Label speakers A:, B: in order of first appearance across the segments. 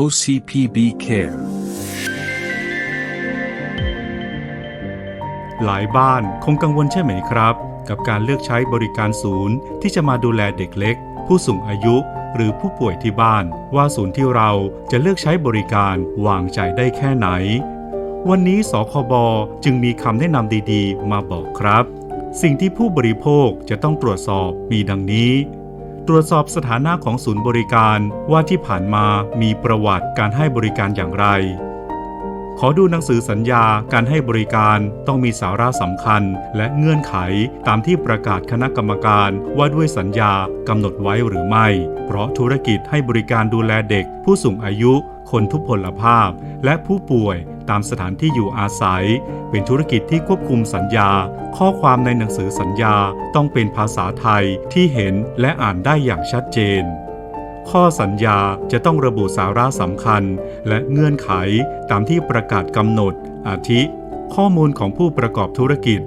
A: OCPB Care
B: หลายบ้านคงกังวลใช่ไหมครับ กับการเลือกใช้บริการศูนย์ ที่จะมาดูแลเด็กเล็ก ผู้สูงอายุ หรือผู้ป่วยที่บ้าน ว่าศูนย์ที่เราจะเลือกใช้บริการวางใจได้แค่ไหน วันนี้สคบจึงมีคำแนะนำดีๆ มาบอกครับ สิ่งที่ผู้บริโภคจะต้องตรวจสอบมีดังนี้ ตรวจสอบสถานะของศูนย์บริการว่าที่ผ่านมามีประวัติการให้บริการอย่างไร ขอดูหนังสือสัญญาการให้บริการต้องมีสาระสำคัญและเงื่อนไขตามที่ประกาศคณะกรรมการว่าด้วยสัญญากำหนดไว้หรือไม่ เพราะธุรกิจให้บริการดูแลเด็ก ผู้สูงอายุ คนทุพพลภาพ และผู้ป่วย ตามสถานที่อยู่อาศัย เป็นธุรกิจที่ควบคุมสัญญา ข้อความในหนังสือสัญญาต้องเป็นภาษาไทยที่เห็นและอ่านได้อย่างชัดเจน ข้อสัญญาจะต้องระบุสาระสำคัญ และเงื่อนไขตามที่ประกาศกำหนด อาทิ ข้อมูลของผู้ประกอบธุรกิจ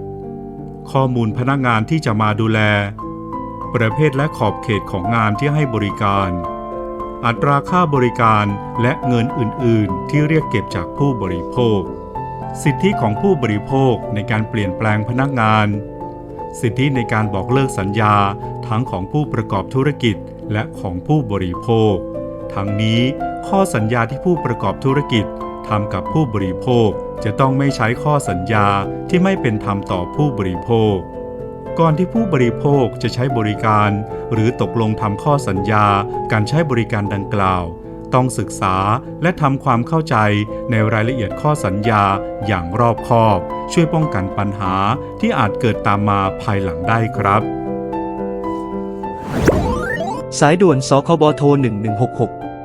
B: ข้อมูลพนักงานที่จะมาดูแล ประเภทและขอบเขตของงานที่ให้บริการ อัตราค่าบริการและเงินอื่น ๆ ที่เรียกเก็บจากผู้บริโภค สิทธิของผู้บริโภคในการเปลี่ยนแปลงพนักงาน สิทธิในการบอกเลิกสัญญาทั้งของผู้ประกอบธุรกิจและของผู้บริโภค ทั้งนี้ข้อสัญญาที่ผู้ประกอบธุรกิจทำกับผู้บริโภคจะต้องไม่ใช้ข้อสัญญาที่ไม่เป็นธรรมต่อผู้บริโภค ก่อนที่ผู้บริโภคจะใช้บริการ หรือตกลงทำข้อสัญญาการใช้บริการดังกล่าว ต้องศึกษาและทำความเข้าใจในรายละเอียดข้อสัญญาอย่างรอบคอบ ช่วยป้องกันปัญหาที่อาจเกิดตามมาภายหลังได้ครับ
C: สายด่วนสคบโทร1166